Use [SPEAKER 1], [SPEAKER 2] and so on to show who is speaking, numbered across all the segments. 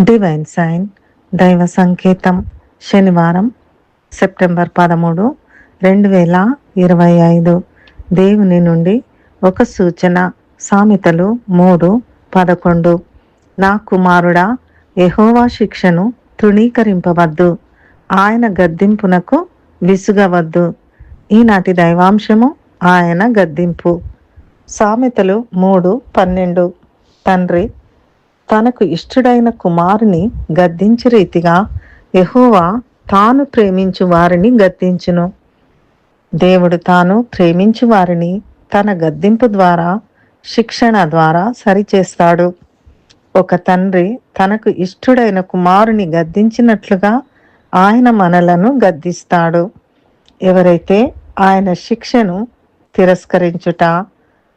[SPEAKER 1] Divine sign దైవ సంకేతం శనివారం సెప్టెంబర్ పదమూడు రెండు వేల ఇరవై ఐదు. దేవుని నుండి ఒక సూచన సామెతలు మూడు పదకొండు. నా కుమారుడా ఎహోవా శిక్షను తృణీకరింపవద్దు. ఆయన గద్దింపునకు విసుగవద్దు. ఈనాటి దైవాంశము ఆయన గద్దింపు. సామెతలు మూడు పన్నెండు. తండ్రి తనకు ఇష్టుడైన కుమారుని గద్దించు రీతిగా యహోవా తాను ప్రేమించు వారిని గద్దించును. దేవుడు తాను ప్రేమించు వారిని తన గద్దింపు ద్వారా శిక్షణ ద్వారా సరిచేస్తాడు. ఒక తండ్రి తనకు ఇష్టుడైన కుమారుని గద్దించినట్లుగా ఆయన మనలను గద్దిస్తాడు. ఎవరైతే ఆయన శిక్షను తిరస్కరించుట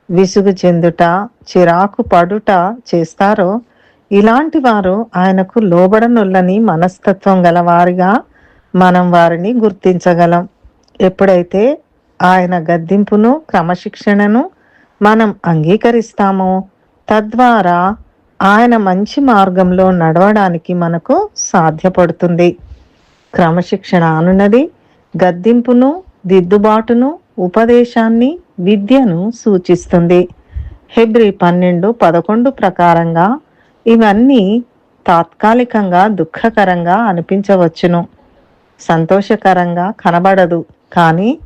[SPEAKER 1] విసుగు చెందుట చిరాకు పడుట చేస్తారో ఇలాంటి వారు ఆయనకు లోబడనుల్లని మనస్తత్వం గల వారిగా మనం వారిని గుర్తించగలం. ఎప్పుడైతే ఆయన గద్దింపును క్రమశిక్షణను మనం అంగీకరిస్తామో తద్వారా ఆయన మంచి మార్గంలో నడవడానికి మనకు సాధ్యపడుతుంది. క్రమశిక్షణ అనున్నది గద్దింపును దిద్దుబాటును ఉపదేశాన్ని విద్యను సూచిస్తుంది. హెబ్రి పన్నెండు పదకొండు ప్రకారంగా ఇవన్నీ తాత్కాలికంగా దుఃఖకరంగా అనిపించవచ్చును. సంతోషకరంగా కనబడదు. కానీ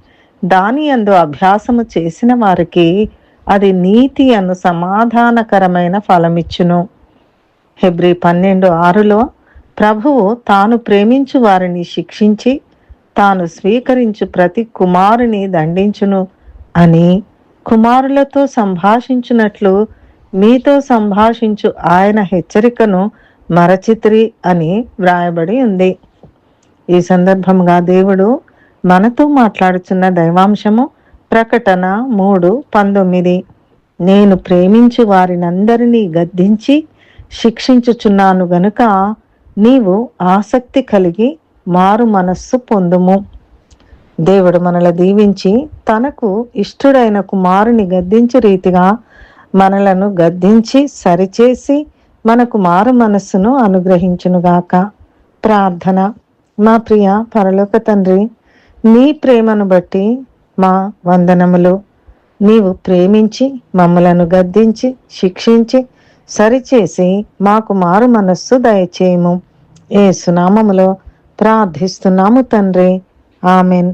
[SPEAKER 1] దాని అందు అభ్యాసము చేసిన వారికి అది నీతి అను సమాధానకరమైన ఫలమిచ్చును. హెబ్రి పన్నెండు ఆరులో ప్రభువు తాను ప్రేమించు వారిని శిక్షించి తాను స్వీకరించు ప్రతి కుమారుని దండించును అని కుమారులతో సంభాషించినట్లు మీతో సంభాషించు ఆయన హెచ్చరికను మరచిత్రి అని వ్రాయబడి ఉంది. ఈ సందర్భంగా దేవుడు మనతో మాట్లాడుచున్న దైవాంశము ప్రకటన మూడు పంతొమ్మిది. నేను ప్రేమించు వారినందరినీ గద్దించి శిక్షించుచున్నాను గనుక నీవు ఆసక్తి కలిగి మారు మనస్సు పొందుము. దేవుడు మనల దీవించి తనకు ఇష్టుడైన కుమారుని గద్దించు రీతిగా మనలను గద్దించి సరిచేసి మనకు మారు మనస్సును అనుగ్రహించునుగాక. ప్రార్థన. మా ప్రియ పరలోక తండ్రి నీ ప్రేమను బట్టి మా వందనములు. నీవు ప్రేమించి మమ్మలను గద్దించి శిక్షించి సరిచేసి మాకు మారు మనస్సు దయచేయము. ఏ సునామములో ప్రార్థిస్తున్నాము తండ్రి. ఆమెన్.